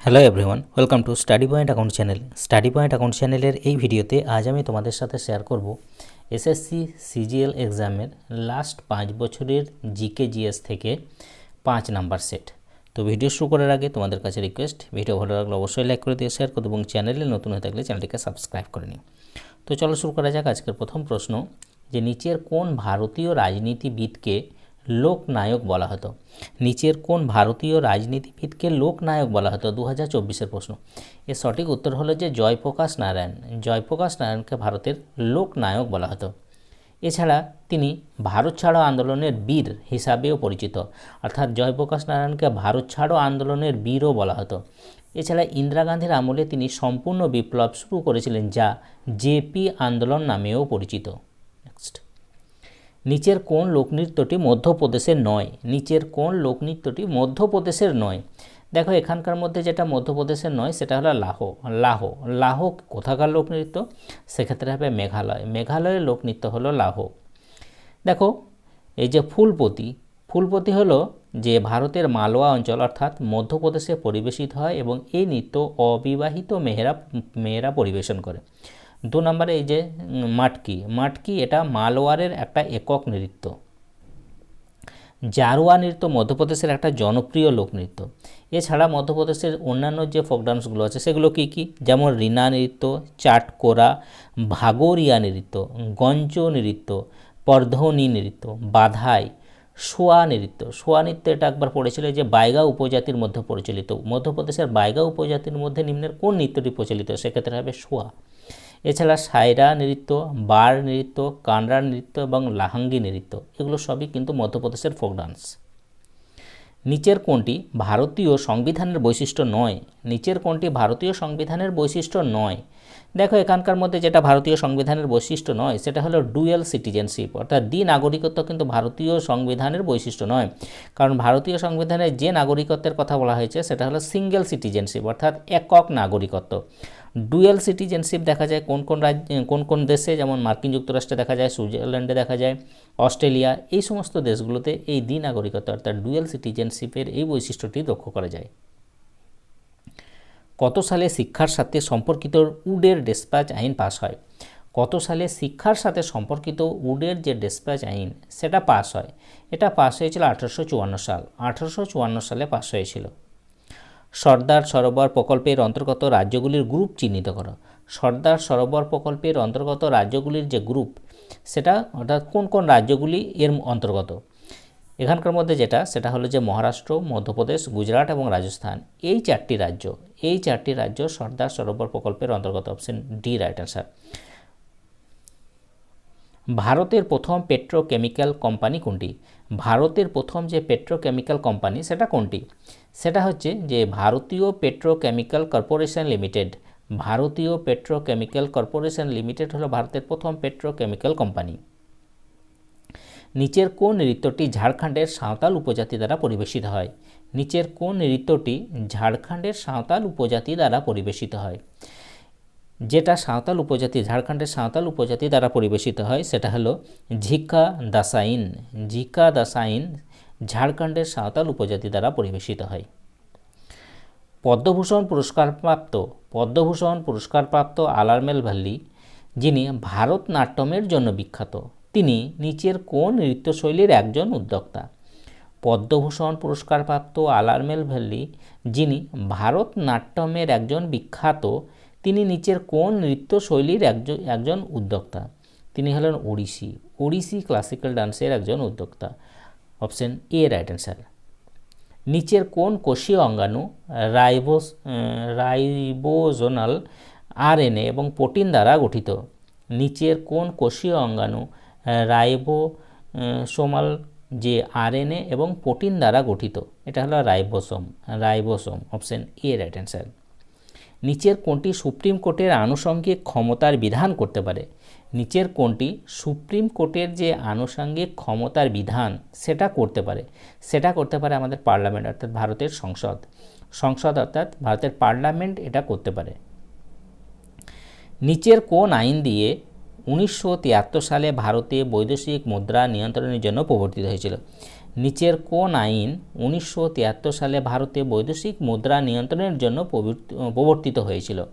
Hello everyone welcome to study point account channel study point account চ্যানেলের এই ভিডিওতে আজ আমি তোমাদের সাথে শেয়ার করব এসএসসি সিজিএল এক্সামের লাস্ট পাঁচ বছরের জিকে জিএস থেকে পাঁচ নাম্বার সেট তো ভিডিও শুরু করার আগে তোমাদের কাছে রিকোয়েস্ট ভিডিও ভালো লাগলে অবশ্যই লাইক করে দিয়ে শেয়ার করো এবং চ্যানেলে নতুন হয়ে থাকলে চ্যানেলটিকে সাবস্ক্রাইব করে নিই তো চলো শুরু করা যাক আজকের প্রথম প্রশ্ন, যে নিচের কোন ভারতীয় রাজনীতিবিদকে লোকনায়ক বলা হতো। নিচের কোন ভারতীয় রাজনীতিবিদকে লোকনায়ক বলা হতো? দু হাজার চব্বিশের প্রশ্ন। এর সঠিক উত্তর হলো যে জয়প্রকাশ নারায়ণ। জয়প্রকাশ নারায়ণকে ভারতের লোকনায়ক বলা হতো। এছাড়া তিনি ভারত ছাড়ো আন্দোলনের বীর হিসাবেও পরিচিত। অর্থাৎ জয়প্রকাশ নারায়ণকে ভারত ছাড়ো আন্দোলনের বীরও বলা হতো। এছাড়া ইন্দিরা গান্ধীর আমলে তিনি সম্পূর্ণ বিপ্লব শুরু করেছিলেন যা জেপি আন্দোলন নামেও পরিচিত। নেক্সট নিচের কোন লোকনৃত্যটি মধ্যপ্রদেশের নয়। নিচের কোন লোকনৃত্যটি মধ্যপ্রদেশের নয়। দেখো, এখানকার মধ্যে যেটা মধ্যপ্রদেশের নয়, সেটা হলো লাহো। লাহো। লাহো কোথাকার লোকনৃত্য? সেক্ষেত্রে হবে মেঘালয়। মেঘালয়ের লোকনৃত্য হলো লাহো। দেখো, এই যে ফুলপতি ফুলপতি হলো যে ভারতের মালওয়া অঞ্চল, অর্থাৎ মধ্যপ্রদেশে পরিবেশিত হয় এবং এই নৃত্য অবিবাহিত মেয়েরা মেয়েরা পরিবেশন করে। দু নম্বরে এই যে মাটকি। মাটকি এটা মালওয়ারের একটা একক নৃত্য। জারোয়া নৃত্য মধ্যপ্রদেশের একটা জনপ্রিয় লোকনৃত্য এছাড়া মধ্যপ্রদেশের অন্যান্য যে ফোক ডান্সগুলো আছে, সেগুলো কী কী? যেমন রিনা নৃত্য, চাটকোরা, ভাগোরিয়া নৃত্য, গঞ্জ নৃত্য, পর্ধনী নৃত্য, বাধাই সোয়া নৃত্য। সোয়া নৃত্য এটা একবার পড়েছিল যে বাইগা উপজাতির মধ্যে প্রচলিত। মধ্যপ্রদেশের বাইগা উপজাতির মধ্যে নিম্নের কোন নৃত্যটি প্রচলিত? সেক্ষেত্রে হবে সোয়া এছাড়া সায়রা নৃত্য, বার নৃত্য কানরা নৃত্য এবং লাহাঙ্গি নৃত্য, এগুলো সবই কিন্তু মধ্যপ্রদেশের ফোক ডান্স। নিচের কোনটি ভারতীয় সংবিধানের বৈশিষ্ট্য নয়। নিচের কোনটি ভারতীয় সংবিধানের বৈশিষ্ট্য নয়। দেখো, এখানকার মধ্যে যেটা ভারতীয় সংবিধানের বৈশিষ্ট্য নয়, সেটা হলো ডুয়েল সিটিজেনশিপ অর্থাৎ দ্বি নাগরিকত্ব কিন্তু ভারতীয় সংবিধানের বৈশিষ্ট্য নয়। কারণ ভারতীয় সংবিধানে যে নাগরিকত্বের কথা বলা হয়েছে, সেটা হলো সিঙ্গেল সিটিজেনশিপ অর্থাৎ একক নাগরিকত্ব। ডুয়েল সিটিজেনশিপ দেখা যায়, কোন কোন রাজ্য, কোন কোন দেশে, যেমন মার্কিন যুক্তরাষ্ট্রে দেখা যায়, সুইজারল্যান্ডে দেখা যায়, অস্ট্রেলিয়া, এই সমস্ত দেশগুলোতে এই দ্বি নাগরিকত্ব অর্থাৎ ডুয়েল সিটিজেনশিপের এই বৈশিষ্ট্যটি লক্ষ্য করা যায়। কত সালে শিক্ষার সাথে সম্পর্কিত উডের ডেসপ্যাচ আইন পাস হয়? কত সালে শিক্ষার সাথে সম্পর্কিত উডের যে ডেসপ্যাচ আইন, সেটা পাস হয়? এটা পাস হয়েছিল আঠারোশো চুয়ান্ন সাল। আঠারোশো চুয়ান্ন সালে পাস হয়েছিল। সর্দার সরোবর প্রকল্পের অন্তর্গত রাজ্যগুলির গ্রুপ চিহ্নিত করো। সর্দার সরোবর প্রকল্পের অন্তর্গত রাজ্যগুলির যে গ্রুপ, সেটা অর্থাৎ কোন কোন রাজ্যগুলি এর অন্তর্গত? এখানকার মধ্যে যেটা, সেটা হলো যে মহারাষ্ট্র, মধ্যপ্রদেশ, গুজরাট এবং রাজস্থান। এই চারটি রাজ্য, এই চারটি রাজ্য সর্দার সরোবর প্রকল্পের অন্তর্গত। অপশন ডি রাইট অ্যান্সার ভারতের প্রথম পেট্রোকেমিক্যাল কোম্পানি কোনটি? ভারতের প্রথম যে পেট্রোকেমিক্যাল কোম্পানি, সেটা কোনটি? সেটা হচ্ছে যে ভারতীয় পেট্রোকেমিক্যাল কর্পোরেশন লিমিটেড। ভারতীয় পেট্রোকেমিক্যাল কর্পোরেশন লিমিটেড হলো ভারতের প্রথম পেট্রোকেমিক্যাল কোম্পানি। নিচের কোন নৃত্যটি ঝাড়খণ্ডের সাঁওতাল উপজাতি দ্বারা পরিবেশিত হয়? নিচের কোন নৃত্যটি ঝাড়খণ্ডের সাঁওতাল উপজাতি দ্বারা পরিবেশিত হয়? যেটা সাঁওতাল উপজাতি, ঝাড়খণ্ডের সাঁওতাল উপজাতি দ্বারা পরিবেশিত হয়, সেটা হলো ঝিকা দাসাইন। ঝিকা দাসাইন ঝাড়খণ্ডের সাঁওতাল উপজাতি দ্বারা পরিবেশিত হয়। পদ্মভূষণ পুরস্কারপ্রাপ্ত পদ্মভূষণ পুরস্কারপ্রাপ্ত আলারমেল ভ্যালি যিনি ভারতনাট্যমের জন্য বিখ্যাত, তিনি নিচের কোন নৃত্যশৈলীর একজন উদ্যোক্তা? পদ্মভূষণ পুরস্কারপ্রাপ্ত আলারমেল ভ্যালি যিনি ভারতনাট্যমের একজন বিখ্যাত তিনি নিচের কোন নৃত্যশৈলীর একজন একজন উদ্যোক্তা? তিনি হলেন ওড়িশি। ওড়িশি ক্লাসিক্যাল ডান্সের একজন উদ্যোক্তা। অপশন এ রাইট অ্যান্সার নিচের কোন কোষীয় অঙ্গাণু, রাইবোস রাইবোজোনাল আরএনএ এবং প্রোটিন দ্বারা গঠিত? নিচের কোন কোষীয় অঙ্গাণু রাইবো সোমাল যে আরএনএ এবং প্রোটিন দ্বারা গঠিত? এটা হলো ribosome ribosome. Option A right answer নিচের কোনটি সুপ্রিম কোর্টের আনুষঙ্গিক ক্ষমতার বিধান করতে পারে। নিচের কোনটি সুপ্রিম কোর্টের যে আনুষঙ্গিক ক্ষমতার বিধান, সেটা করতে পারে। সেটা করতে পারে আমাদের পার্লামেন্ট, অর্থাৎ ভারতের সংসদ। সংসদ, অর্থাৎ ভারতের পার্লামেন্ট এটা করতে পারে। নিচের কোন আইন দিয়ে উনিশশো তিয়াত্তর সালে ভারতে বৈদেশিক মুদ্রা নিয়ন্ত্রণের জন্য প্রবর্তিত হয়েছিল। নিচের কোন আইন উনিশশো তিয়াত্তর সালে ভারতে বৈদেশিক মুদ্রা নিয়ন্ত্রণের জন্য প্রবর্ত- প্রবর্তিত হয়েছিল।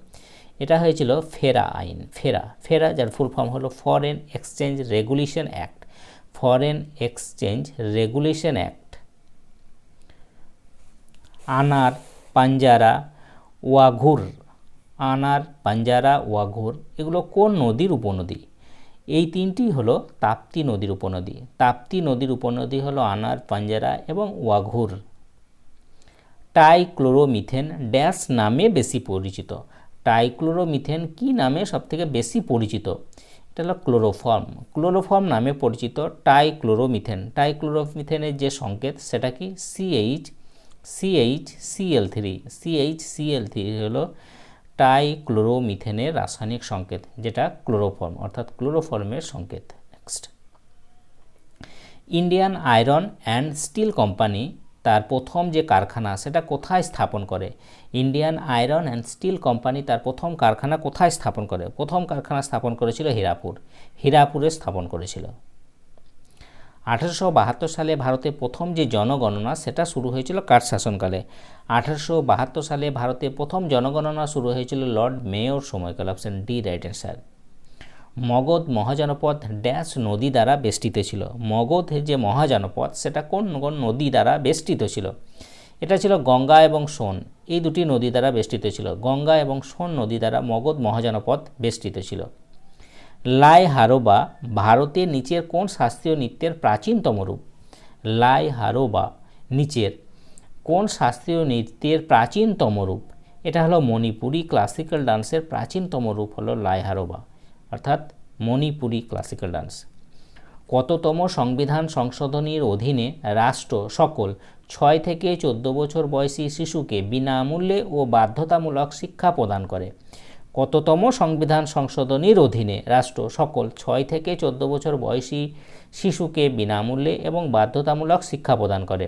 এটা হয়েছিল ফেরা আইন। ফেরা ফেরা যার ফুল ফর্ম হলো foreign exchange regulation act foreign exchange regulation act Anar Panjhara Waghur. আনার পাঞ্জারা ওয়াঘুর। এগুলো কোন নদীর উপনদী? এই তিনটি হলো তাপ্তি নদীর উপনদী। তাপ্তি নদীর উপনদী হলো আনার, পাঞ্জারা এবং ওয়াঘুর। টাইক্লোরোমিথেন ড্যাশ নামে বেশি পরিচিত। টাইক্লোরোমিথেন কি নামে সবথেকে বেশি পরিচিত? এটা হলো ক্লোরোফর্ম। ক্লোরোফর্ম নামে পরিচিত টাইক্লোরোমিথেন। টাইক্লোরোমিথেনের যে সংকেত সেটা কি? CH CH CL three CH CL three হলো টাইক্লোরোমিথেনের রাসায়নিক সংকেত, যেটা ক্লোরোফর্ম, অর্থাৎ ক্লোরোফর্মের সংকেত। Next Indian iron and steel company তার প্রথম যে কারখানা, সেটা কোথায় স্থাপন করে? Indian iron and steel company তার প্রথম কারখানা কোথায় স্থাপন করে? প্রথম কারখানা স্থাপন করেছিল হীরাপুর। হীরাপুরে স্থাপন করেছিল। আঠারোশো বাহাত্তর সালে ভারতে প্রথম যে জনগণনা, সেটা শুরু হয়েছিল কার শাসনকালে। আঠারোশো বাহাত্তর সালে ভারতে প্রথম জনগণনা শুরু হয়েছিল লর্ড মেয়র সময়কাল, option D, right answer. Magadh mahajanapada dash নদী দ্বারা বেষ্টিত ছিল। মগধ যে মহাজনপদ, সেটা কোন কোন নদী দ্বারা বেষ্টিত ছিল? এটা ছিল গঙ্গা এবং সোন। এই দুটি নদী দ্বারা বেষ্টিত ছিল। গঙ্গা এবং সোন নদী দ্বারা মগধ মহাজনপদ বেষ্টিত ছিল। লাই হারোবা ভারতের নিচের কোন শাস্ত্রীয় নৃত্যের প্রাচীনতম রূপ? লাই হারোবা নিচের কোন শাস্ত্রীয় নৃত্যের প্রাচীনতম রূপ? এটা হলো মণিপুরি ক্লাসিক্যাল ডান্সের প্রাচীনতম রূপ হলো লাই হারোবা, অর্থাৎ মণিপুরি ক্লাসিক্যাল ডান্স কততম সংবিধান সংশোধনীর অধীনে রাষ্ট্র সকল ছয় থেকে চোদ্দ বছর বয়সী শিশুকে বিনামূল্যে ও বাধ্যতামূলক শিক্ষা প্রদান করে। কততম সংবিধান সংশোধনীর অধীনে রাষ্ট্র সকল ছয় থেকে চোদ্দ বছর বয়সী শিশুকে বিনামূল্যে এবং বাধ্যতামূলক শিক্ষা প্রদান করে।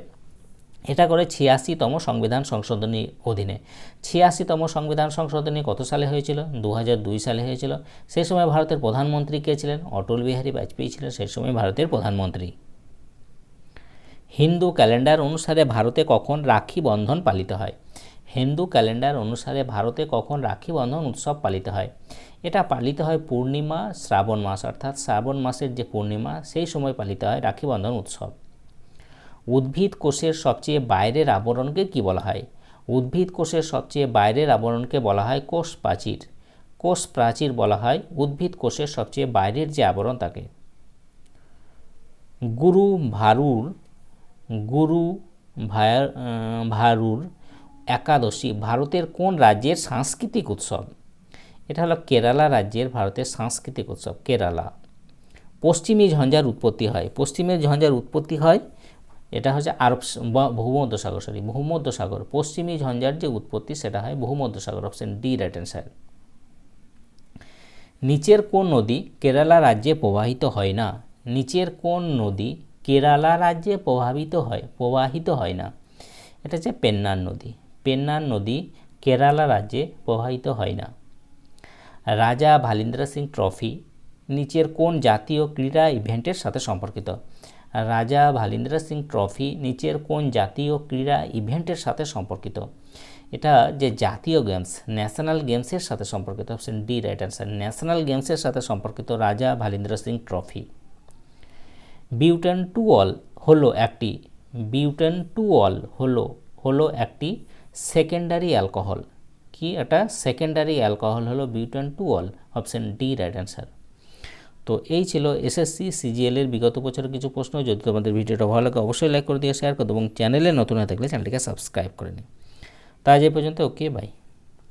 এটা করে ছিয়াশিতম সংবিধান সংশোধনীর অধীনে। ছিয়াশিতম সংবিধান সংশোধনী কত সালে হয়েছিল? দু সালে হয়েছিল। সেই সময় ভারতের প্রধানমন্ত্রী কে ছিলেন? অটল বিহারী বাজপেয়ী ছিলেন সেই সময় ভারতের প্রধানমন্ত্রী। হিন্দু ক্যালেন্ডার অনুসারে ভারতে কখন রাখি বন্ধন পালিত হয়? হিন্দু ক্যালেন্ডার অনুসারে ভারতে কখন রাখি বন্ধন উৎসব পালিত হয়? এটা পালিত হয় পূর্ণিমা শ্রাবণ মাস অর্থাৎ শ্রাবণ মাসের যে পূর্ণিমা সেই সময় পালিত হয় রাখি বন্ধন উৎসব। উদ্ভিদ কোষের সবচেয়ে বাইরের আবরণকে কি বলা হয়? উদ্ভিদ কোষের সবচেয়ে বাইরের আবরণকে বলা হয় কোষ প্রাচীর। কোষ প্রাচীর বলা হয় উদ্ভিদ কোষের সবচেয়ে বাইরের যে আবরণ তাকে। গুরু ভারুর গুরু ভায়া- আহ, ভারুর একাদশী ভারতের কোন রাজ্যের সাংস্কৃতিক উৎসব? এটা হলো কেরালা রাজ্যের ভারতের সাংস্কৃতিক উৎসব, কেরালা। পশ্চিমী ঝঞ্ঝার উৎপত্তি হয়। পশ্চিমের ঝঞ্ঝার উৎপত্তি হয়, এটা হচ্ছে আরব স- বা- ভূমধ্যসাগর সরি ভূমধ্যসাগর পশ্চিমী ঝঞ্ঝার যে উৎপত্তি, সেটা হয় ভূমধ্যসাগর অপশন ডি রাইট অ্যান্সার নিচের কোন নদী কেরালা রাজ্যে প্রবাহিত হয় না? নিচের কোন নদী কেরালা রাজ্যে প্রভাবিত হয়, প্রবাহিত হয় না? এটা হচ্ছে পেন্নার নদী। পেন্নার নদী কেরালা রাজ্যে প্রবাহিত হয় না। রাজা ভালিন্দ্র সিং ট্রফি নিচের কোন জাতীয় ক্রীড়া ইভেন্টের সাথে সম্পর্কিত? রাজা ভালিন্দ্র সিং ট্রফি নিচের কোন জাতীয় ক্রীড়া ইভেন্টের সাথে সম্পর্কিত? এটা যে জাতীয় গেমস, ন্যাশনাল গেমসের সাথে সম্পর্কিত। Option D, right answer. National গেমসের সাথে সম্পর্কিত Raja Bhalindra Singh trophy. Butane two ol হলো একটি, বিউটেন টুঅল হলো হলো একটি সেকেন্ডারি অ্যালকোহল কি এটা? সেকেন্ডারি অ্যালকোহল হলো butane two ol option D right answer তো এই ছিল এসএসসি সিজিএলের বিগত বছরের কিছু প্রশ্ন। যদি তোমাদের ভিডিওটা ভালো লাগে, অবশ্যই লাইক করে দিয়ে শেয়ার করো এবং চ্যানেলে নতুন হয়ে থাকলে চ্যানেলটিকে সাবস্ক্রাইব করে নিই তা আজ এই পর্যন্ত ওকে বাই